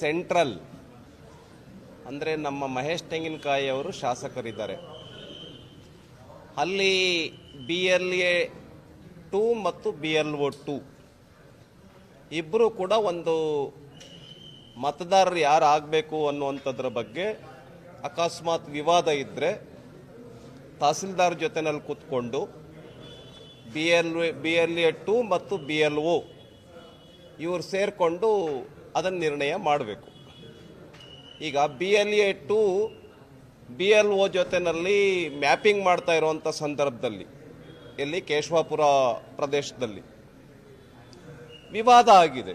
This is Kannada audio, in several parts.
ಸೆಂಟ್ರಲ್ ಅಂದರೆ ನಮ್ಮ ಮಹೇಶ್ ತೆಂಗಿನಕಾಯಿ ಅವರು ಶಾಸಕರಿದ್ದಾರೆ. ಅಲ್ಲಿ ಬಿ ಎಲ್ ಎ ಟೂ ಮತ್ತು ಬಿ ಎಲ್ ಒ ಟೂ ಇಬ್ಬರು ಕೂಡ ಒಂದು ಮತದಾರರು ಯಾರು ಆಗಬೇಕು ಅನ್ನುವಂಥದ್ರ ಬಗ್ಗೆ ಅಕಸ್ಮಾತ್ ವಿವಾದ ಇದ್ದರೆ ತಹಸೀಲ್ದಾರ್ ಜೊತೆನಲ್ಲಿ ಕೂತ್ಕೊಂಡು B L B L A two ಮತ್ತು ಬಿ ಎಲ್ ಒ ಇವರು ಸೇರಿಕೊಂಡು ಅದನ್ನು ನಿರ್ಣಯ ಮಾಡಬೇಕು. ಈಗ B L A two B L O ಜೊತೆನಲ್ಲಿ ಮ್ಯಾಪಿಂಗ್ ಮಾಡ್ತಾ ಇರುವಂಥ ಸಂದರ್ಭದಲ್ಲಿ, ಇಲ್ಲಿ ಕೇಶವಾಪುರ ಪ್ರದೇಶದಲ್ಲಿ ವಿವಾದ ಆಗಿದೆ.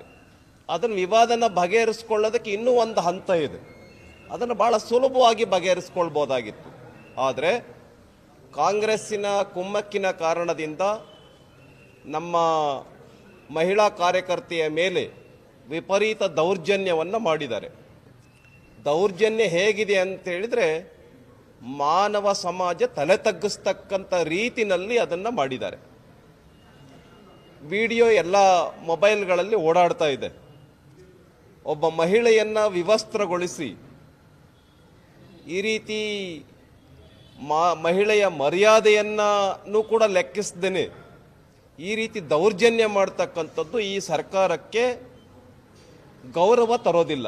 ಅದನ್ನು ವಿವಾದನ ಬಗೆಹರಿಸ್ಕೊಳ್ಳೋದಕ್ಕೆ ಇನ್ನೂ ಒಂದು ಹಂತ ಇದೆ. ಅದನ್ನು ಭಾಳ ಸುಲಭವಾಗಿ ಬಗೆಹರಿಸ್ಕೊಳ್ಬೋದಾಗಿತ್ತು. ಆದರೆ ಕಾಂಗ್ರೆಸ್ಸಿನ ಕುಮ್ಮಕ್ಕಿನ ಕಾರಣದಿಂದ ನಮ್ಮ ಮಹಿಳಾ ಕಾರ್ಯಕರ್ತೆಯ ಮೇಲೆ ವಿಪರೀತ ದೌರ್ಜನ್ಯವನ್ನು ಮಾಡಿದ್ದಾರೆ. ದೌರ್ಜನ್ಯ ಹೇಗಿದೆ ಅಂತ ಹೇಳಿದ್ರೆ ಮಾನವ ಸಮಾಜ ತಲೆ ತಗ್ಗಿಸ್ತಕ್ಕಂಥ ರೀತಿನಲ್ಲಿ ಅದನ್ನು ಮಾಡಿದ್ದಾರೆ. ವಿಡಿಯೋ ಎಲ್ಲ ಮೊಬೈಲ್ಗಳಲ್ಲಿ ಓಡಾಡ್ತಾ ಇದೆ. ಒಬ್ಬ ಮಹಿಳೆಯನ್ನು ವಿವಸ್ತ್ರಗೊಳಿಸಿ ಈ ರೀತಿ ಮಾ ಮಹಿಳೆಯ ಮರ್ಯಾದೆಯನ್ನು ಕೂಡ ಲೆಕ್ಕಿಸ್ದೇನೆ ಈ ರೀತಿ ದೌರ್ಜನ್ಯ ಮಾಡ್ತಕ್ಕಂಥದ್ದು ಈ ಸರ್ಕಾರಕ್ಕೆ ಗೌರವ ತರೋದಿಲ್ಲ.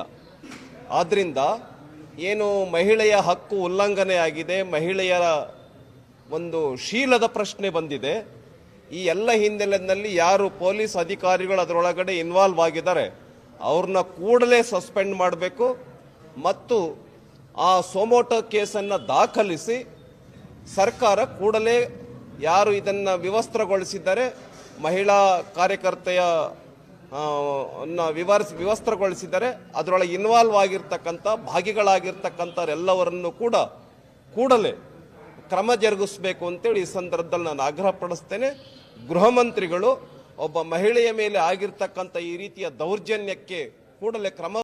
ಆದ್ದರಿಂದ ಏನು ಮಹಿಳೆಯ ಹಕ್ಕು ಉಲ್ಲಂಘನೆ ಆಗಿದೆ ಮಹಿಳೆಯರ ಒಂದು ಶೀಲದ ಪ್ರಶ್ನೆ ಬಂದಿದೆ. ಈ ಎಲ್ಲ ಹಿನ್ನೆಲೆಯಲ್ಲಿ ಯಾರು ಪೊಲೀಸ್ ಅಧಿಕಾರಿಗಳು ಅದರೊಳಗಡೆ ಇನ್ವಾಲ್ವ್ ಆಗಿದ್ದಾರೆ, ಅವ್ರನ್ನ ಕೂಡಲೇ ಸಸ್ಪೆಂಡ್ ಮಾಡಬೇಕು ಮತ್ತು ಆ ಸೋಮೋಟೋ ಕೇಸನ್ನು ದಾಖಲಿಸಿ ಸರ್ಕಾರ ಕೂಡಲೇ ಯಾರು ಇದನ್ನು ವಿವಸ್ತ್ರಗೊಳಿಸಿದ್ದಾರೆ, ಮಹಿಳಾ ಕಾರ್ಯಕರ್ತೆಯ ವಿವರಿಸಿ, ವಿವಸ್ತ್ರಗೊಳಿಸಿದರೆ ಅದರೊಳಗೆ ಇನ್ವಾಲ್ವ್ ಆಗಿರ್ತಕ್ಕಂಥ, ಭಾಗಿಗಳಾಗಿರ್ತಕ್ಕಂಥವರೆಲ್ಲವರನ್ನು ಕೂಡ ಕೂಡಲೇ ಕ್ರಮ ಜರುಗಿಸಬೇಕು ಅಂತೇಳಿ ಈ ಸಂದರ್ಭದಲ್ಲಿ ನಾನು ಆಗ್ರಹ ಪಡಿಸ್ತೇನೆ. ಗೃಹ ಮಂತ್ರಿಗಳು ಒಬ್ಬ ಮಹಿಳೆಯ ಮೇಲೆ ಆಗಿರ್ತಕ್ಕಂಥ ಈ ರೀತಿಯ ದೌರ್ಜನ್ಯಕ್ಕೆ ಕೂಡಲೇ ಕ್ರಮ